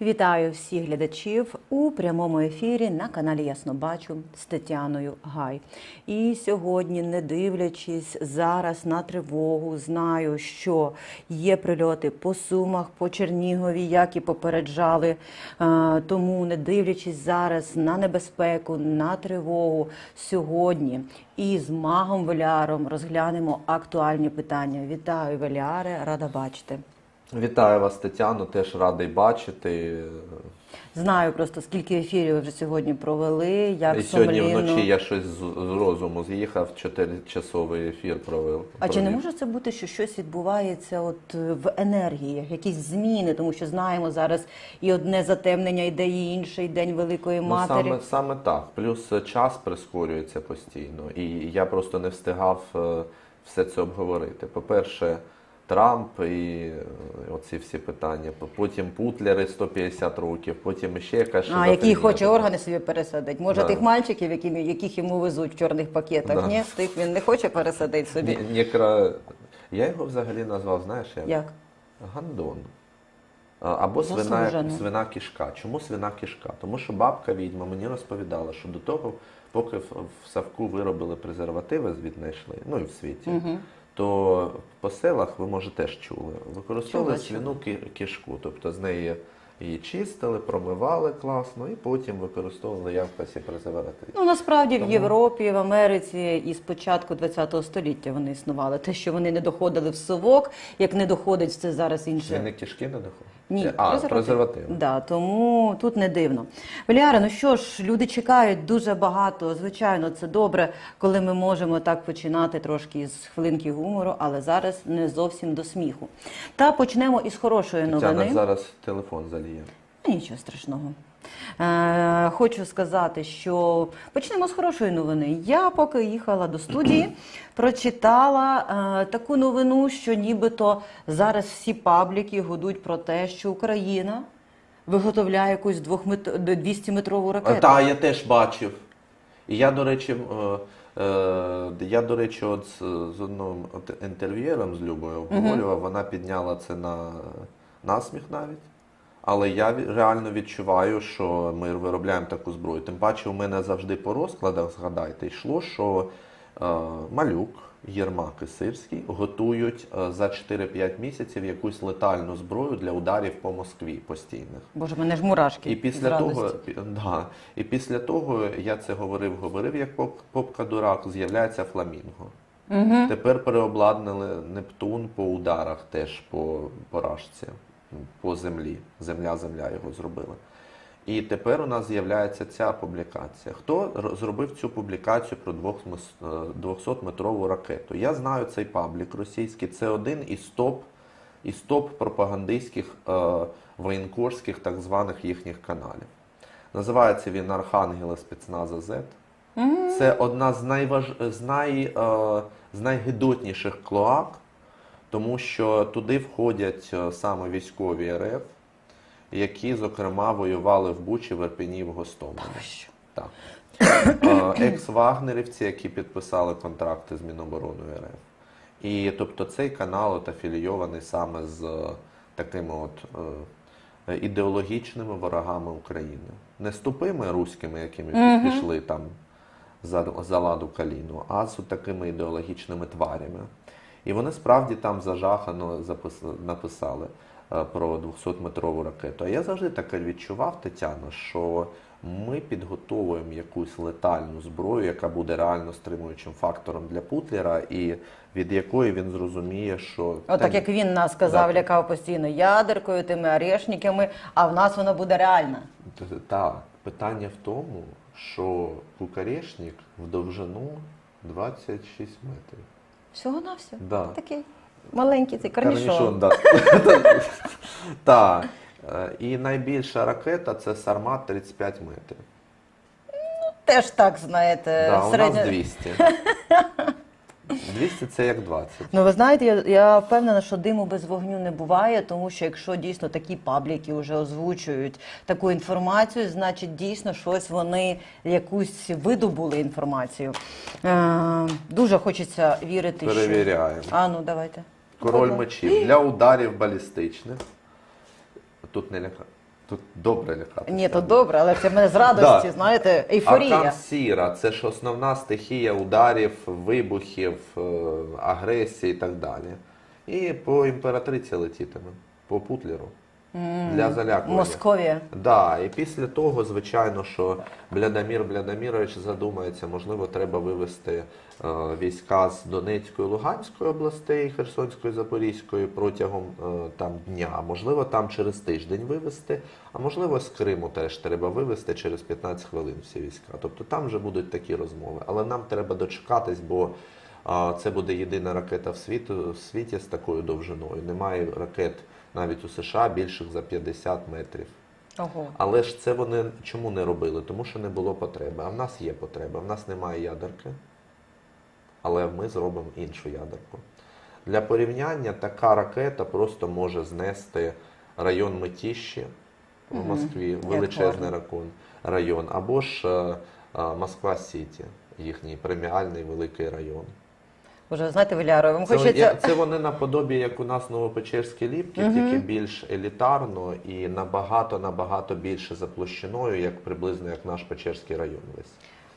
Вітаю всіх глядачів у прямому ефірі на каналі Ясно Бачу з Тетяною Гай. І сьогодні, не дивлячись зараз на тривогу, знаю, що є прильоти по Сумах, по Чернігові, як і попереджали. Е, Тому, не дивлячись зараз на небезпеку, на тривогу, сьогодні із магом Веляром розглянемо актуальні питання. Вітаю, Веляре, рада бачити. Вітаю вас, Тетяно, теж радий бачити. Знаю просто скільки ефірів ви вже сьогодні провели, як І сьогодні сумлінно. вночі я щось з, розуму з'їхав, чотиричасовий ефір провів. А чи не може це бути, що щось відбувається от в енергіях, якісь зміни, тому що знаємо зараз і одне затемнення йде, і інший день Великої Ну, саме, саме так. Плюс е, час прискорюється постійно. І я просто не встигав е, все це обговорити. По-перше, Трамп і е, оці всі питання. Потім Путлери 150 років, потім ще якась А який хоче органи собі пересадити? Може, Да. тих мальчиків, які, яких йому везуть в чорних пакетах? Да. Ні, тих він не хоче пересадити собі. Ні- Нікра... Я його взагалі назвав, знаєш, як? Як? Гандон. Або свина, свина кішка. Чому свина кішка? Тому що бабка відьма мені розповідала, що до того, поки в, Савку виробили презервативи, звідти знайшли, ну і в світі, Угу. То по селах ви може теж чули. Використовували Чула, чула. свину кі- кішку, тобто з неї її чистили, промивали класно, і потім використовували як в касі презерватив. Ну насправді в Європі, в Америці і з початку ХХ століття вони існували. Те, що вони не доходили в совок, як не доходить це зараз інше. Свини кішки не доходять? Ні, а, презерватив. Да, тому тут не дивно. Валіара, ну що ж, люди чекають дуже багато. Звичайно, це добре, коли ми можемо так починати трошки з хвилинки гумору, але зараз не зовсім до сміху. Та почнемо із хорошої Тетяна новини. зараз телефон заліє. Нічого страшного. Е, хочу сказати, що почнемо з хорошої новини. Я поки їхала до студії, прочитала е, таку новину, що нібито зараз всі пабліки гудуть про те, що Україна виготовляє якусь 200-метрову ракету. Так, я теж бачив. І я, до речі, е, е, я, до речі, от з, з одним інтерв'єром з Любою обговорював, вона підняла це на насміх навіть. Але я реально відчуваю, що ми виробляємо таку зброю. Тим паче, у мене завжди по розкладах, згадайте, йшло, що е, Малюк, Єрмак і Сирський готують е, за 4-5 місяців якусь летальну зброю для ударів по Москві постійних. Боже, мене ж мурашки. І після того, пі- да, і після того я це говорив, говорив як поп, попка дурак, з'являється фламінго. Угу. Тепер переобладнали Нептун по ударах, теж по поражці, по землі. Земля, земля його зробила. І тепер у нас з'являється ця публікація. Хто зробив цю публікацію про 200-метрову ракету? Я знаю цей паблік російський. Це один із топ, із топ пропагандистських е, воєнкорських так званих їхніх каналів. Називається він Архангели спецназа Z. Це одна з, найваж... з, най... е, з найгидотніших клоак, тому що туди входять е, саме військові РФ, які, зокрема, воювали в Бучі, в Ірпені, в Гостомелі. Так. Е, Екс-вагнерівці, які підписали контракти з Мінобороною РФ. І тобто цей канал от афілійований саме з е, такими от е, ідеологічними ворогами України. Не з тупими руськими, якими Мгм. пішли там за, за ладу каліну, а з такими ідеологічними тварями. І вони справді там зажахано написали е, про 200-метрову ракету. А я завжди таке відчував, Тетяно, що ми підготовуємо якусь летальну зброю, яка буде реально стримуючим фактором для Путлера, і від якої він зрозуміє, що та так як він нас сказав, Да. лякав постійно ядеркою, тими орешниками, а в нас вона буде реальна. Так, питання в тому, що кукарешник в довжину 26 метрів. Всього на все. Да. Такий маленький цей. Корнішон. Так. Е, І найбільша ракета це Сармат 35 метрів. Теж так, знаєте, Да, у нас 200. 200 це як 20. Ну ви знаєте, я, я впевнена, що диму без вогню не буває, тому що якщо дійсно такі пабліки вже озвучують таку інформацію, значить дійсно щось вони якусь видобули інформацію. Е, дуже хочеться вірити, що Перевіряємо. а ну давайте. Король мечів для ударів балістичних. Тут не ляка. Тут добре лякати. Ні, то добре, але це мене з радості, знаєте, ейфорія. Аркан Сіра це ж основна стихія ударів, вибухів, е, агресії і так далі. І по імператриці летітиме, по Путлеру. Для залякування. Московія. Да, і після того, звичайно, що Блядомір Блядомірович задумається, можливо, треба вивести е, війська з Донецької, Луганської областей, Херсонської, Запорізької протягом е, там дня. Можливо, там через тиждень вивести, а можливо, з Криму теж треба вивести через 15 хвилин всі війська. Тобто там вже будуть такі розмови. Але нам треба дочекатись, бо це буде єдина ракета в світу, в світі з такою довжиною. Немає ракет навіть у США більших за 50 метрів. Ого. Але ж це вони чому не робили? Тому що не було потреби. А в нас є потреба. В нас немає ядерки, але ми зробимо іншу ядерку. Для порівняння така ракета просто може знести район Митіщі в Москві, Як величезний ракон, район, або ж е, е, Москва Сіті, їхній преміальний великий район. Уже знаєте, Віляро, вам Це, хочеться. це вони наподобі, як у нас Новопечерські ліпки, Мгм. тільки більш елітарно і набагато набагато більше за площиною, як приблизно як наш Печерський район весь.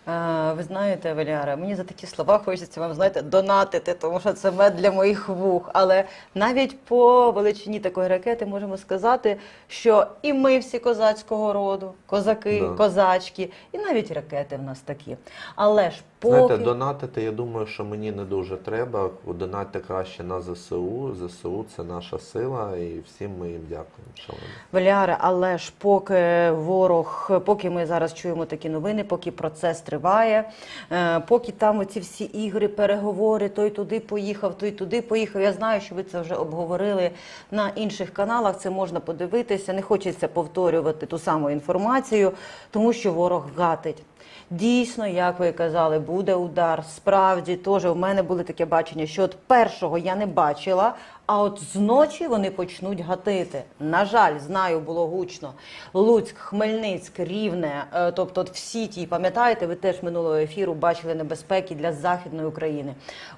А, ви знаєте, Валяра, мені за такі слова хочеться вам знаєте донатити, тому що це мед для моїх вух. Але навіть по величині такої ракети можемо сказати, що і ми всі козацького роду, козаки, Да. козачки, і навіть ракети в нас такі. Але ж поки Знаєте, донатити, я думаю, що мені не дуже треба. Донатьте краще на ЗСУ. ЗСУ це наша сила, і всім ми їм дякуємо. шалено. Валяре, але ж поки ворог, поки ми зараз чуємо такі новини, поки процес триває, е, поки там оці всі ігри, переговори, той туди поїхав, той туди поїхав. Я знаю, що ви це вже обговорили на інших каналах. Це можна подивитися. Не хочеться повторювати ту саму інформацію, тому що ворог гатить. Дійсно, як ви казали, буде удар. Справді, теж у мене були таке бачення, що от першого я не бачила, а от зночі вони почнуть гатити. На жаль, знаю, було гучно. Луцьк, Хмельницьк, Рівне, е, тобто от всі ті, пам'ятаєте, ви теж минулого ефіру бачили небезпеки для Західної України.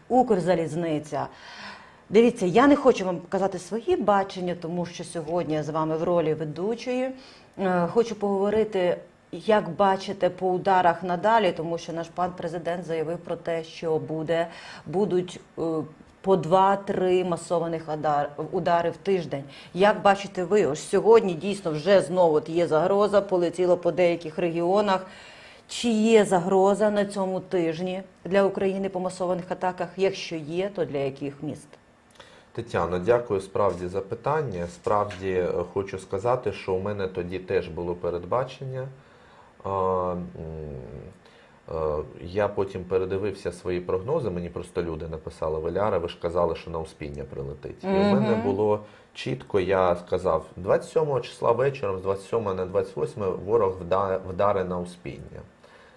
Укрзалізниця. Дивіться, я не хочу вам показати свої бачення, тому що сьогодні я з вами в ролі ведучої. Е, Хочу поговорити, як бачите по ударах надалі, тому що наш пан президент заявив про те, що буде, будуть е, по два-три масованих удар- удари в тиждень. Як бачите ви, ось сьогодні дійсно вже знову є загроза, полетіло по деяких регіонах. Чи є загроза на цьому тижні для України по масованих атаках? Якщо є, то для яких міст? Тетяно, дякую справді за питання. Справді е, хочу сказати, що у мене тоді теж було передбачення. Я потім передивився свої прогнози. Мені просто люди написали Валяра, ви ж казали, що на Успіння прилетить. І у мене було чітко, я сказав, 27 числа вечором, з 27 на 28 ворог вда- вдаре на Успіння.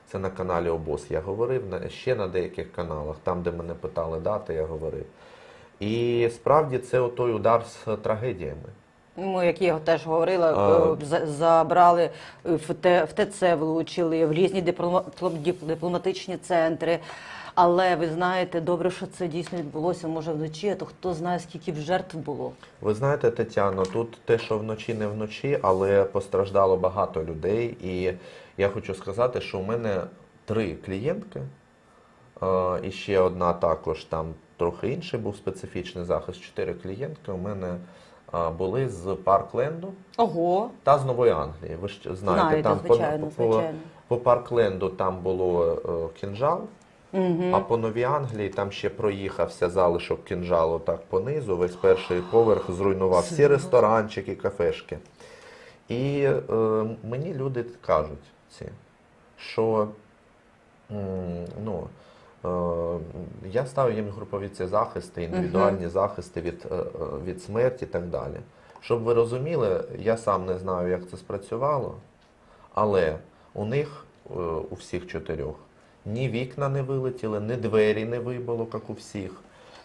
Це на каналі ОБОС. Я говорив ще на деяких каналах, там, де мене питали дати, я говорив. І справді це той удар з трагедіями. Ми, як я теж говорила, А. е, забрали е, в ТЦ, влучили в різні дипломатичні центри. Але ви знаєте, добре, що це дійсно відбулося, може вночі, а то хто знає, скільки б жертв було. Ви знаєте, Тетяно, тут те, що вночі не вночі, але постраждало багато людей. І я хочу сказати, що у мене три клієнтки, е, і ще одна також там трохи інший був специфічний захист. Чотири клієнтки у мене були з Паркленду Ого, та з Нової Англії. Ви ж знаєте, знаєте, там по- звичайно, по, звичайно. по Паркленду там було е, кінжал. Угу. А по Новій Англії там ще проїхався залишок кінжалу так понизу, весь перший поверх зруйнував всі ресторанчики, кафешки. І е, мені люди кажуть ці, що м, ну, я ставив їм групові ці захисти, індивідуальні захисти від, е, е, від смерті і так далі. Щоб ви розуміли, я сам не знаю, як це спрацювало, але у них, е, у всіх чотирьох, ні вікна не вилетіли, ні двері не вибило, як у всіх.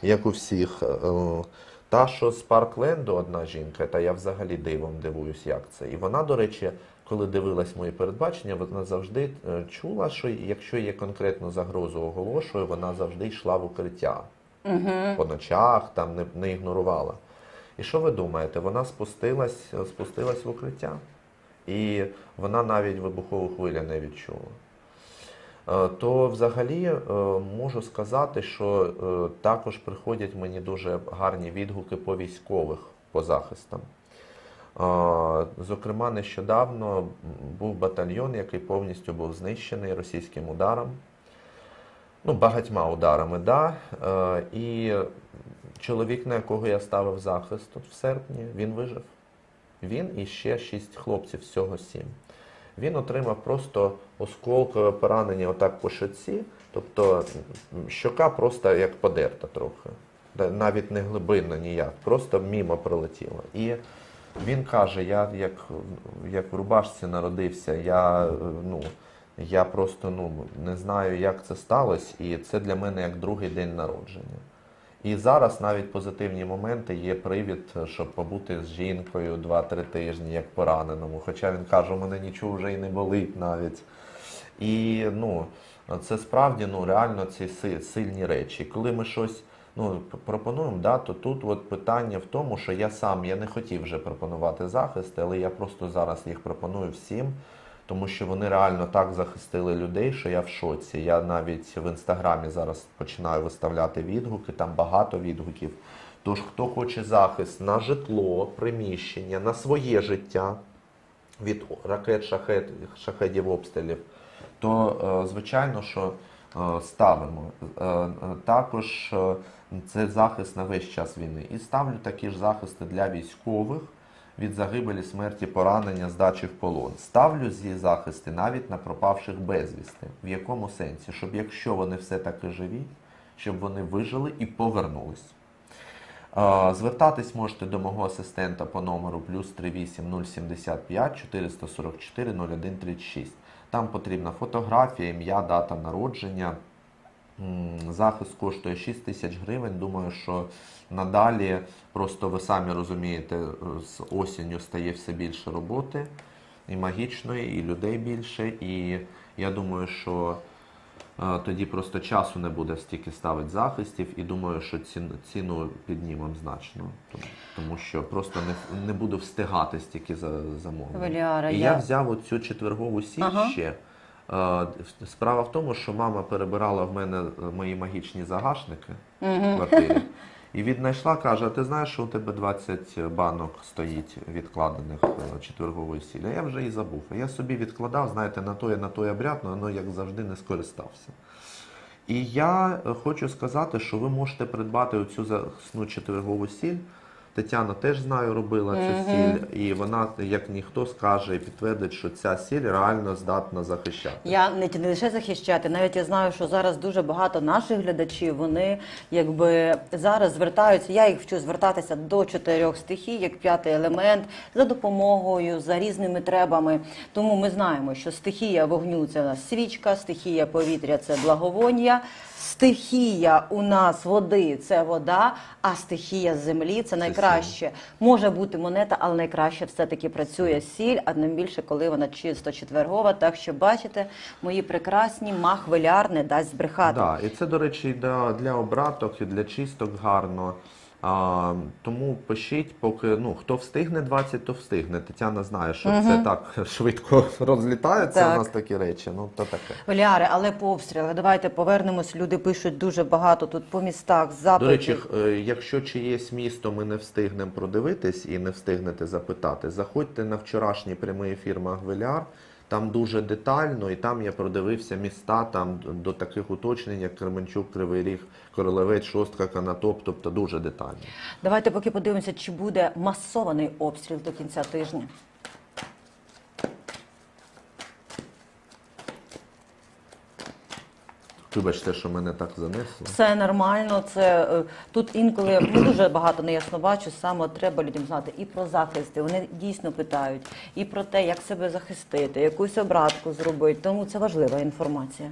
Як у всіх. Е, Та, що з Паркленду одна жінка, та я взагалі дивом дивуюсь, як це. І вона, до речі, коли дивилась мої передбачення, вона завжди е, чула, що якщо є конкретну загрозу оголошує, вона завжди йшла в укриття Угу. по ночах, там не, не ігнорувала. І що ви думаєте? Вона спустилась, спустилась в укриття. і вона навіть вибухову хвилю не відчула. Е, То взагалі е, можу сказати, що е, також приходять мені дуже гарні відгуки по військових по захистам. Зокрема, нещодавно був батальйон, який повністю був знищений російським ударом. Ну, багатьма ударами, да. Е, І чоловік, на якого я ставив захист от в серпні, він вижив. Він і ще шість хлопців, всього сім. Він отримав просто осколкове поранення отак по щоці, тобто щока просто як подерта трохи. Навіть не глибинна ніяк, просто мімо пролетіла. І він каже: я як, як в рубашці народився, я, ну, я просто ну, не знаю, як це сталося, і це для мене як другий день народження. І зараз навіть позитивні моменти є привід, щоб побути з жінкою 2-3 тижні, як пораненому. Хоча він каже, у мене нічого вже і не болить навіть. І ну, це справді ну, реально ці сильні речі. Коли ми щось ну, пропонуємо, да, то тут от питання в тому, що я сам я не хотів вже пропонувати захист, але я просто зараз їх пропоную всім. Тому що вони реально так захистили людей, що я в шоці. Я навіть в інстаграмі зараз починаю виставляти відгуки, там багато відгуків. Тож, хто хоче захист на житло, приміщення, на своє життя від ракет, шахет, шахедів, обстрілів, то е, звичайно, що е, ставимо. Е, Також це захист на весь час війни. І ставлю такі ж захисти для військових від загибелі, смерті, поранення, здачі в полон. Ставлю ці захисти навіть на пропавших безвісти. В якому сенсі? Щоб якщо вони все таки живі, щоб вони вижили і повернулись. Звертатись можете до мого асистента по номеру плюс 38 075 444 0136. Там потрібна фотографія, ім'я, дата народження. Захист коштує 6 тисяч гривень. Думаю, що надалі просто ви самі розумієте, е, з осінню стає все більше роботи і магічної, і людей більше. І я думаю, що е, тоді просто часу не буде стільки ставити захистів, і думаю, що ціну, ціну піднімемо значно. Тому, що просто не, не буду встигати стільки за замовлень. Валіара, І я- я взяв оцю четвергову сіль Ага. ще. Е, Справа в тому, що мама перебирала в мене е, мої магічні загашники в квартирі. І віднайшла, каже, а ти знаєш, що у тебе 20 банок стоїть відкладених е, четвергової сілі. А я вже і забув. Я собі відкладав, знаєте, на той, на той обряд, але воно, як завжди, не скористався. І я хочу сказати, що ви можете придбати оцю захисну четвергову сіль. Тетяна теж знаю, робила цю сіль, і вона, як ніхто, скаже і підтвердить, що ця сіль реально здатна захищати. Я не, не лише захищати, навіть я знаю, що зараз дуже багато наших глядачів вони якби зараз звертаються. Я їх вчу звертатися до чотирьох стихій, як п'ятий елемент, за допомогою, за різними требами. Тому ми знаємо, що стихія вогню це у нас свічка, стихія повітря це благовоння. Стихія у нас води це вода, а стихія землі це найкраще. Може бути монета, але найкраще все-таки працює сіль, а тим більше, коли вона чисто четвергова. Так що бачите, мої прекрасні махвилярне не дасть збрехати. Да, і це, до речі, для, для обраток і для чисток гарно. А, тому пишіть, поки ну хто встигне 20, то встигне. Тетяна знає, що це так швидко розлітається. Так. У нас такі речі. Ну то таке. Веляри, але по обстріли. Давайте повернемось. Люди пишуть дуже багато тут по містах. До Запитів. речі, е, якщо чиєсь місто ми не встигнемо продивитись і не встигнете запитати, заходьте на вчорашній прямий ефір Магвеляр. Там дуже детально, і там я продивився міста там до таких уточнень, як Кременчук, Кривий Ріг, Королевець, Шостка, Канатоп, тобто дуже детально. Давайте поки подивимося, чи буде масований обстріл до кінця тижня. Вибачте, що мене так занесло. Все нормально. Це е, тут інколи ну, дуже багато неясно бачу. Саме треба людям знати і про захисти. Вони дійсно питають, і про те, як себе захистити, якусь обратку зробити. Тому це важлива інформація.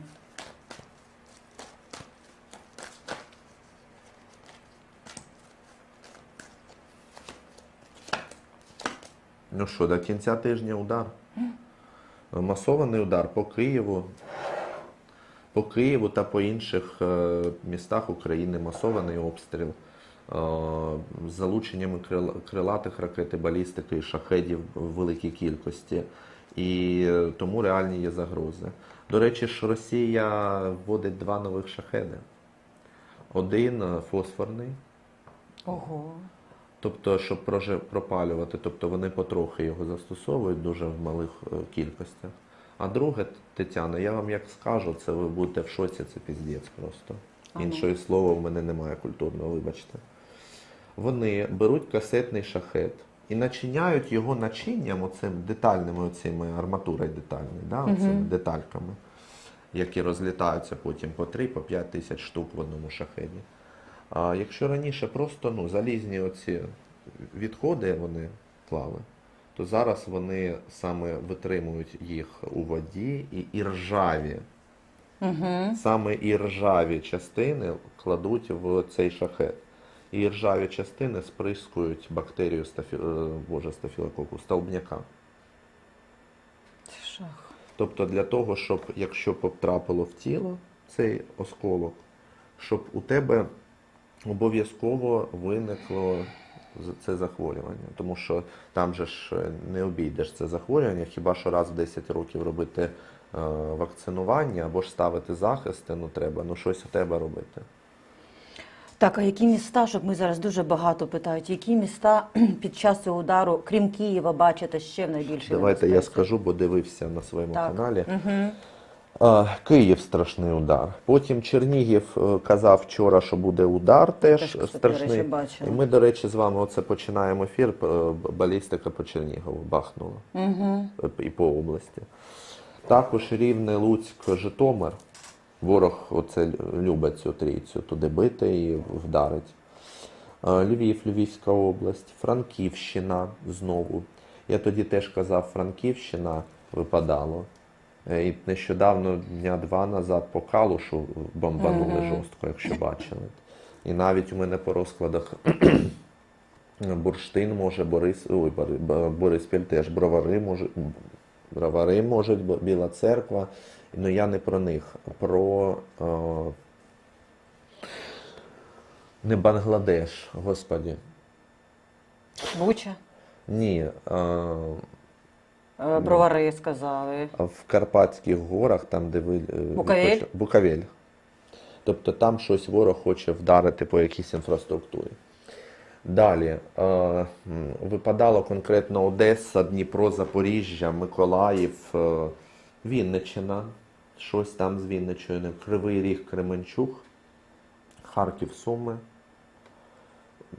Ну що, до кінця тижня удар. Масований удар по Києву. По Києву та по інших е, містах України масований обстріл. з залученням крилатих ракет і балістики і шахедів в великій кількості. І е, тому реальні є загрози. До речі ж, Росія вводить два нових шахеди. Один е, фосфорний, Ого. тобто, щоб пропалювати, тобто вони потрохи його застосовують дуже в малих е, кількостях. А друге, Тетяна, я вам як скажу, це ви будете в шоці, це піздець просто. Ага. Іншого слова в мене немає культурного, вибачте. Вони беруть касетний шахет і начиняють його начинням, оцим детальними оцими арматурою детальною, да, оцими детальками, які розлітаються потім по 3 по 5 тисяч штук в одному шахеді. А якщо раніше просто ну, залізні оці відходи вони клали, то зараз вони саме витримують їх у воді і, і ржаві. Угу. Саме і ржаві частини кладуть в цей шахет. І ржаві частини сприскують бактерію стафі... е, боже, стафілококу, столбняка. Шах. Тобто для того, щоб якщо потрапило в тіло цей осколок, щоб у тебе обов'язково виникло це захворювання. Тому що там же ж е, не обійдеш це захворювання, хіба що раз в 10 років робити е, вакцинування або ж ставити захисти, ну треба, ну щось треба робити. Так, а які міста, щоб ми зараз дуже багато питають, які міста під час цього удару, крім Києва, бачите ще в найбільшій Давайте я скажу, бо дивився на своєму Так. каналі. Угу. Київ страшний удар. Потім Чернігів е, казав вчора, що буде удар теж, кстати, страшний. І ми, до речі, з вами оце починаємо ефір. е, Балістика по Чернігову бахнула Угу. і по області. Також Рівне, Луцьк, Житомир. Ворог оце любить цю трійцю туди бити і вдарить. Львів, Львівська область, Франківщина знову. Я тоді теж казав, Франківщина випадало. Е, І нещодавно дня два назад по Калушу бомбанули Мгм. жорстко, якщо бачили. І навіть у мене по розкладах Бурштин може, Борис, ой, Бориспіль теж, Бровари може, Бровари можуть, Біла Церква. Ну я не про них, про е, не Бангладеш, господі. Буча, Ні. Е, е, бровари сказали. А в Карпатських горах, там, де ви. е, Буковель? Буковель. Тобто там щось ворог хоче вдарити по якійсь інфраструктурі. Далі е, випадало конкретно Одеса, Дніпро, Запоріжжя, Миколаїв, е, Вінниччина, щось там з Вінниччиною, Кривий Ріг, Кременчуг, Харків, Суми,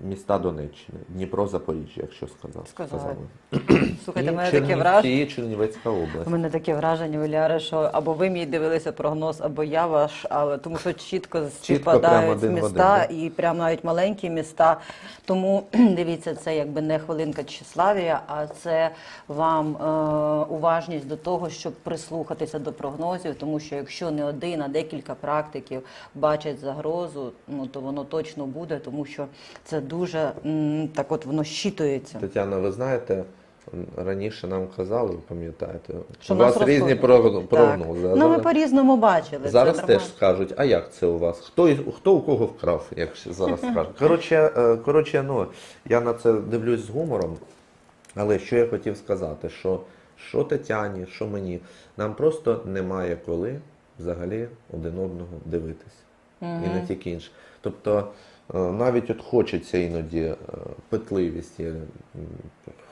міста Донеччини, Дніпро, Запоріжжя, якщо сказав. Сказали. Слухайте, І мене таке враження. і Чернівецька область. У мене таке враження, Валяре, що або ви мій дивилися прогноз, або я ваш, але тому що чітко співпадають міста один, і прямо навіть маленькі міста. Тому дивіться, це якби не хвилинка тщеславія, а це вам е, уважність до того, щоб прислухатися до прогнозів, тому що якщо не один, а декілька практиків бачать загрозу, ну то воно точно буде, тому що це дуже так, от воно щитується. Тетяна, ви знаєте, раніше нам казали, ви пам'ятаєте, Що у вас різні прогнози. Ну, ми по-різному бачили. зараз теж скажуть, а як це у вас? Хто, хто у кого вкрав, як зараз скажуть. Коротше, е, коротше, ну, я на це дивлюсь з гумором, але що я хотів сказати, що, що Тетяні, що мені, нам просто немає коли взагалі один одного дивитись. І не тільки інше. Тобто навіть от хочеться іноді е, питливість,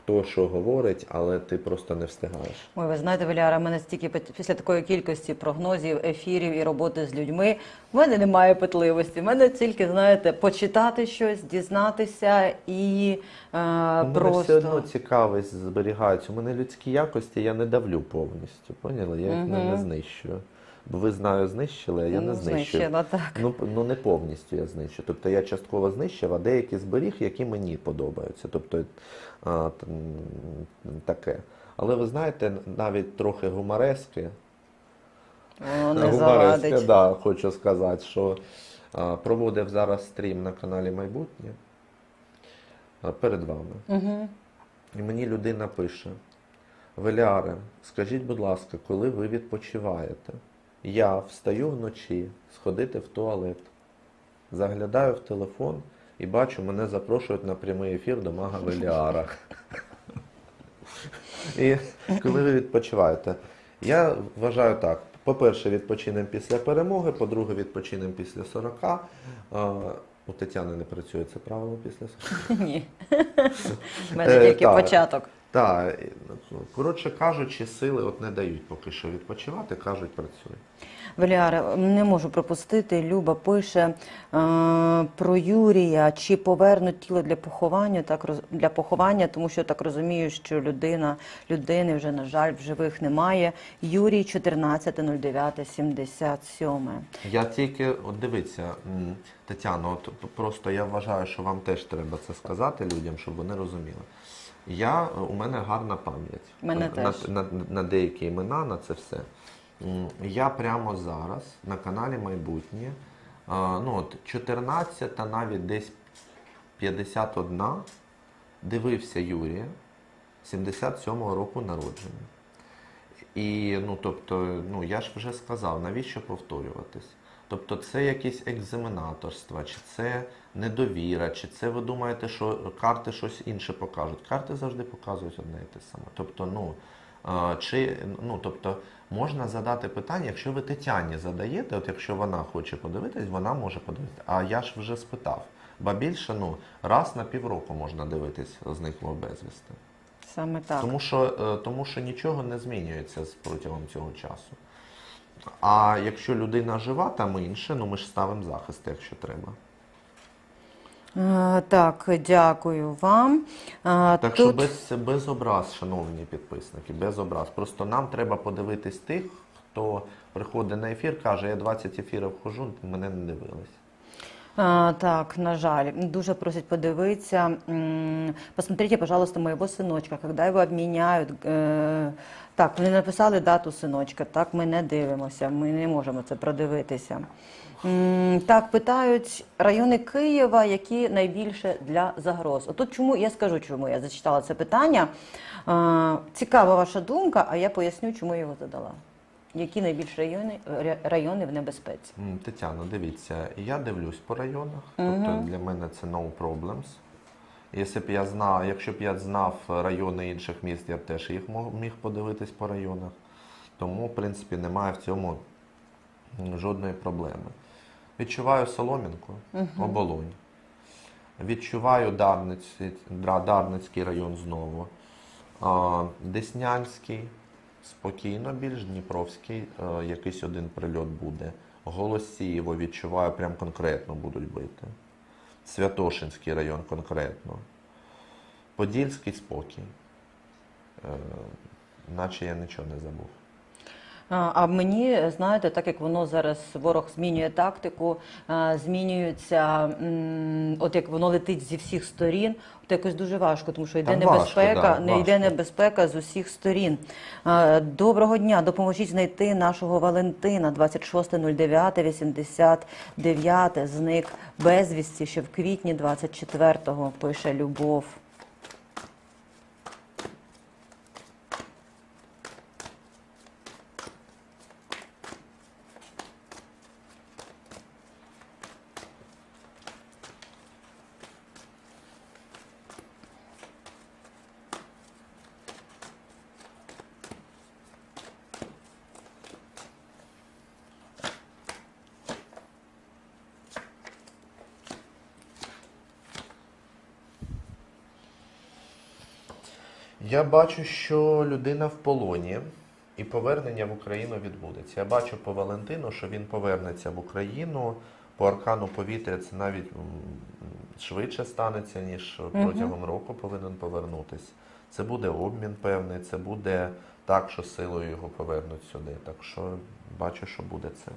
хто що говорить, але ти просто не встигаєш. Ой, ви знаєте, Валяра, мене стільки після такої кількості прогнозів, ефірів і роботи з людьми, в мене немає питливості. В мене тільки, знаєте, почитати щось, дізнатися і е, У мене просто все одно цікавість зберігається. У мене людські якості я не давлю повністю. Поняли? Я їх не, не знищую. Бо ви знаю, знищили, а я не ну, так. Ну, ну не повністю я знищу. Тобто я частково знищив, а деякі зберіг, які мені подобаються. Тобто а, таке. Але ви знаєте, навіть трохи гуморески. Воно не гуморески, да, хочу сказати, що а, проводив зараз стрім на каналі Майбутнє а, перед вами. Угу. І мені людина пише: Веляре, скажіть, будь ласка, коли ви відпочиваєте? Я встаю вночі сходити в туалет, заглядаю в телефон і бачу, мене запрошують на прямий ефір до Мага Веліара. І коли ви відпочиваєте, я вважаю так. По-перше, відпочинемо після перемоги, по-друге, відпочинемо після 40. У Тетяни не працює це правило після 40. Ні. У мене Е, тільки початок. Так, коротше кажучи, сили от не дають поки що відпочивати, кажуть, працює. Веліаре, не можу пропустити. Люба пише е, про Юрія, чи повернуть тіло для поховання, так для поховання, тому що так розумію, що людина людини вже на жаль в живих немає. Юрій 14.09.77. Я тільки, от дивіться, Тетяно, от просто я вважаю, що вам теж треба це сказати людям, щоб вони розуміли. Я, у мене гарна пам'ять мене на, теж. на, на деякі імена, на це все. Я прямо зараз на каналі Майбутнє, ну от 14 навіть десь 51 дивився Юрія 77-го року народження. І ну, тобто, ну я ж вже сказав, навіщо повторюватись? Тобто це якесь екзаменаторство, чи це недовіра, чи це ви думаєте, що карти щось інше покажуть. Карти завжди показують одне і те саме. Тобто, ну, чи, ну, тобто, можна задати питання, якщо ви Тетяні задаєте, от якщо вона хоче подивитись, вона може подивитися. А я ж вже спитав. Ба більше, ну, раз на півроку можна дивитись зниклого безвісти. Саме так. Тому що, е, тому що нічого не змінюється протягом цього часу. А якщо людина жива, там інше, ну ми ж ставимо захист, якщо треба. Е, Так, дякую вам. Е, Так що Тут без, без образ, шановні підписники, без образ. Просто нам треба подивитись тих, хто приходить на ефір, каже, я 20 ефірів хожу, мене не дивились. А, так, на жаль, дуже просять подивитися. Посмотрите, пожалуйста, моего синочка, когда його обміняють. Е, Так, вони написали дату синочка, так ми не дивимося, ми не можемо це продивитися. Так, питають райони Києва, які найбільше для загроз. Отут чому я скажу, чому я зачитала це питання. Цікава ваша думка, а я поясню, чому я його задала. Які найбільші райони, райони в небезпеці? Тетяно, дивіться, я дивлюсь по районах, тобто для мене це no problems. Якщо б я знав, якщо б я знав райони інших міст, я б теж їх міг подивитись по районах. Тому, в принципі, немає в цьому жодної проблеми. Відчуваю Соломінку, оболонь. Відчуваю Дарниці, Дра- Дарницький район знову. Деснянський, спокійно, більш Дніпровський, е, якийсь один прильот буде. Голосієво відчуваю, прям конкретно будуть бити. Святошинський район конкретно. Подільський спокій. Е, наче я нічого не забув. А мені, знаєте, так як воно зараз ворог змінює тактику, змінюється, от як воно летить зі всіх сторін, от якось дуже важко, тому що йде Там важко, небезпека, да, не йде небезпека з усіх сторін. Доброго дня, допоможіть знайти нашого Валентина, 26.09.89, зник безвісті ще в квітні 24-го, пише Любов. Я бачу, що людина в полоні і повернення в Україну відбудеться. Я бачу по Валентину, що він повернеться в Україну. По аркану повітря це навіть швидше станеться, ніж протягом року повинен повернутися. Це буде обмін певний, це буде так, що силою його повернуть сюди. Так що бачу, що буде це.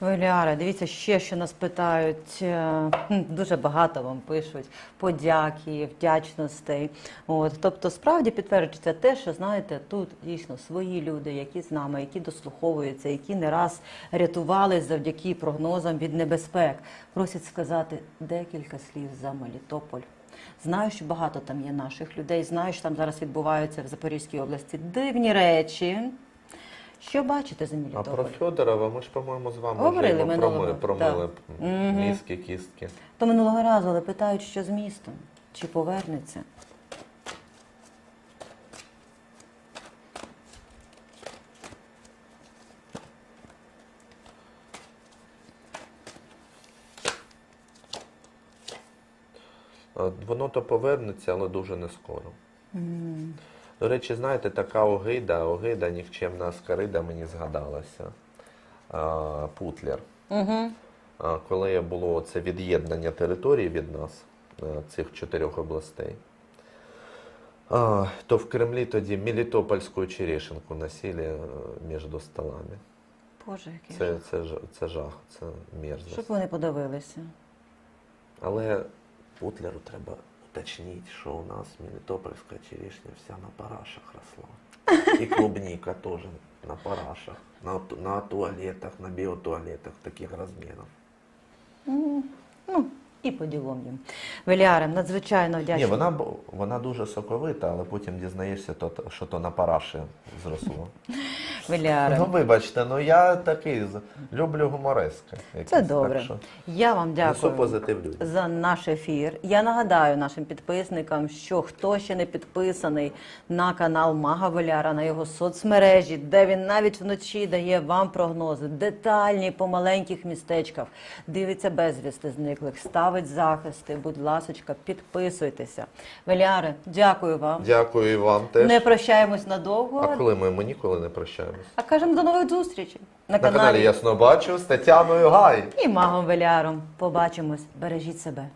Веліара, дивіться, ще що нас питають. е, Дуже багато вам пишуть подяки, вдячностей. От, тобто, справді підтверджується те, що знаєте, тут дійсно свої люди, які з нами, які дослуховуються, які не раз рятували завдяки прогнозам від небезпек. Просять сказати декілька слів за Мелітополь. Знаю, що багато там є наших людей. Знаю, що там зараз відбуваються в Запорізькій області дивні речі. Що бачите за А про Федорова ми ж, по-моєму, з вами Говорили вже йому промили, мізки, кістки. То минулого разу, але питають, що з містом, чи повернеться. Воно то повернеться, але дуже не скоро. До речі, знаєте, така огида, огида нікчемна скарида мені згадалася. А, Путлер. Угу. А, Коли було це від'єднання території від нас, е, цих чотирьох областей, а, то в Кремлі тоді Мелітопольську черешенку носили е, між столами. Боже, який Це, жах. це, ж- це жах, це мерзость. Щоб вони подивилися. Але Путлеру треба уточнити, що у нас Мелітопольська черешня вся на парашах росла. І клубника теж на парашах, на, на туалетах, на біотуалетах таких розмірів. Ну, і по ділом їм. Веліаре, надзвичайно вдячні. Ні, вона, вона дуже соковита, але потім дізнаєшся, то, що то на параші зросло. Веліаре. Ну, вибачте, ну я такий з- люблю гуморески. якісь, Це добре. Так що Я вам несу дякую позитив людям. за наш ефір. Я нагадаю нашим підписникам, що хто ще не підписаний на канал Мага Веляра, на його соцмережі, де він навіть вночі дає вам прогнози, детальні по маленьких містечках, дивиться безвісти зниклих, ставить захисти. Будь ласочка, підписуйтеся. Веляре, дякую вам. Дякую і вам теж. Не прощаємось надовго, А коли ми, ми ніколи не прощаємось. А кажемо до нових зустрічей на, На каналі Ясно бачу з Тетяною Гай. і магом Веляром. Побачимось. Бережіть себе.